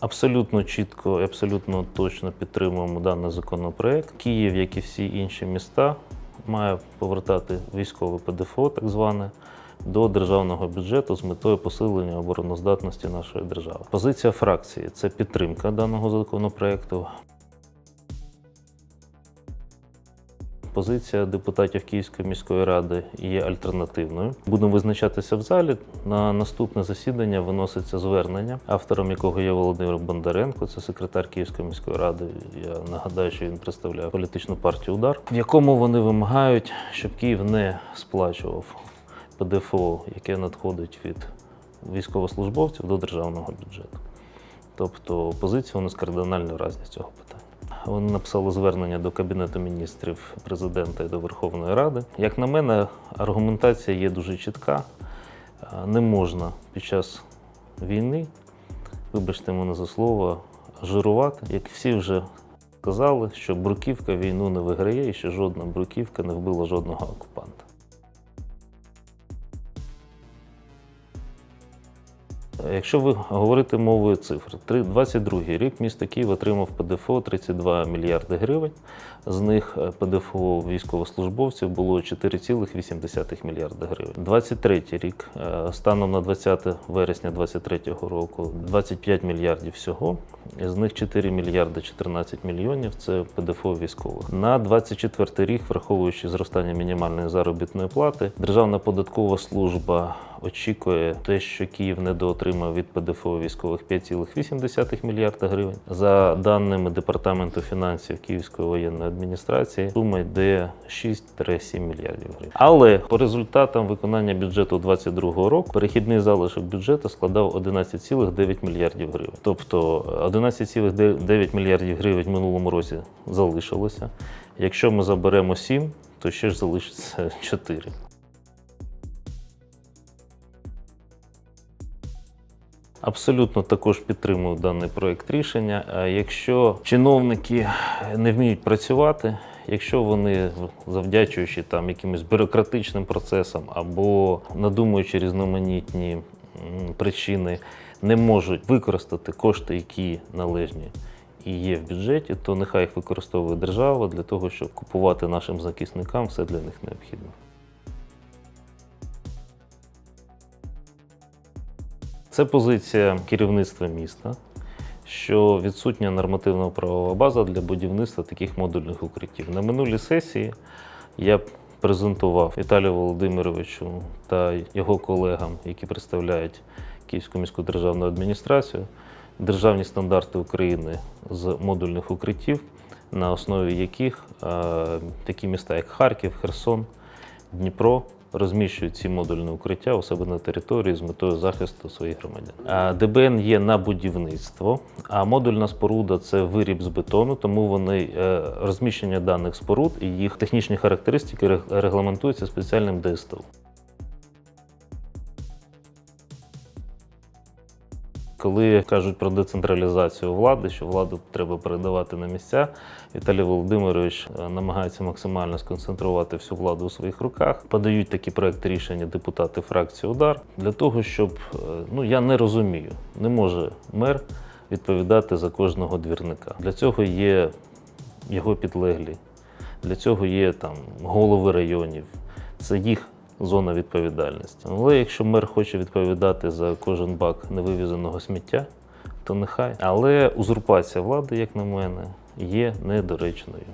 Абсолютно чітко і абсолютно точно підтримуємо даний законопроект. Київ, як і всі інші міста, має повертати військове ПДФО, так зване, до державного бюджету з метою посилення обороноздатності нашої держави. Позиція фракції це підтримка даного законопроекту. Позиція депутатів Київської міської ради є альтернативною. Будемо визначатися в залі. На наступне засідання виноситься звернення, автором якого є Володимир Бондаренко, це секретар Київської міської ради. Я нагадаю, що він представляє політичну партію Удар, в якому вони вимагають, щоб Київ не сплачував ПДФО, яке надходить від військовослужбовців до державного бюджету. Тобто позиція у нас кардинально різні з цього питання. Вони написали звернення до Кабінету міністрів президента і до Верховної Ради. Як на мене, аргументація є дуже чітка. Е, Не можна під час війни, вибачте мене за слово, жирувати. Як всі вже сказали, що бруківка війну не виграє і що жодна бруківка не вбила жодного окупанта. Якщо ви говорите мовою цифр, три- 22 рік місто Київ отримав ПДФО 32 мільярди гривень. З них е, ПДФО військовослужбовців було 4,8 мільярда гривень. 23 рік, е, станом на 20 вересня 23 року, 25 мільярдів всього. З них 4 мільярди 14 мільйонів це ПДФО військових. На 24 рік, враховуючи зростання мінімальної заробітної плати, Державна податкова служба очікує те, що Київ недоотримав від ПДФО військових 5,8 мільярда гривень. За даними департаменту фінансів Київської воєнної адміністрації, сума йде 6-7 мільярдів гривень. Але по результатам виконання бюджету 2022 року перехідний залишок бюджету складав 11,9 мільярдів гривень. Тобто 11,9 мільярдів гривень в минулому році залишилося. Якщо ми заберемо 7, то ще ж залишиться 4. Абсолютно також підтримую даний проект рішення. А Якщо чиновники не вміють працювати, якщо вони, завдячуючи там якимось бюрократичним процесам або надумуючи різноманітні причини, не можуть використати кошти, які належні і є в бюджеті, то нехай їх використовує держава для того, щоб купувати нашим захисникам все для них необхідне. Це позиція керівництва міста, що відсутня нормативно-правова база для будівництва таких модульних укриттів. На минулій сесії я презентував Віталію Володимировичу та його колегам, які представляють Київську міську державну адміністрацію, державні стандарти України з модульних укриттів, на основі яких е, такі міста, як Харків, Херсон, Дніпро розміщують ці модульні укриття у себе на території з метою захисту своїх громадян. ДБН є на будівництво, а модульна споруда це виріб з бетону, тому вони е, розміщення даних споруд і їх технічні характеристики рег- регламентуються спеціальним ДСТУ. Коли кажуть про децентралізацію влади, що владу треба передавати на місця, Віталій Володимирович е, намагається максимально сконцентрувати всю владу у своїх руках. Подають такі проекти рішення депутати фракції Удар для того, щоб е, ну я не розумію, не може мер відповідати за кожного двірника. Для цього є його підлеглі, для цього є там голови районів. Це їх зона відповідальності. Але якщо мер хоче відповідати за кожен бак невивізаного сміття, то нехай. Але узурпація влади, як на мене, є недоречною.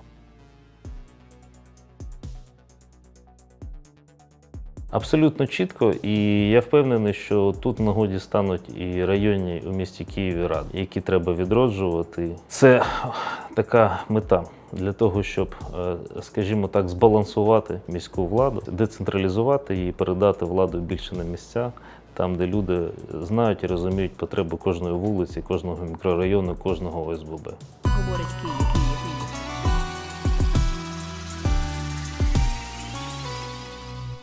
Абсолютно чітко, і я впевнений, що тут нагоді стануть і районні у місті Києві ради, які треба відроджувати. Це така мета для того, щоб, е, скажімо так, збалансувати міську владу, децентралізувати її, передати владу більше на місця, там, де люди знають і розуміють потреби кожної вулиці, кожного мікрорайону, кожного ОСББ. Говорить Київ.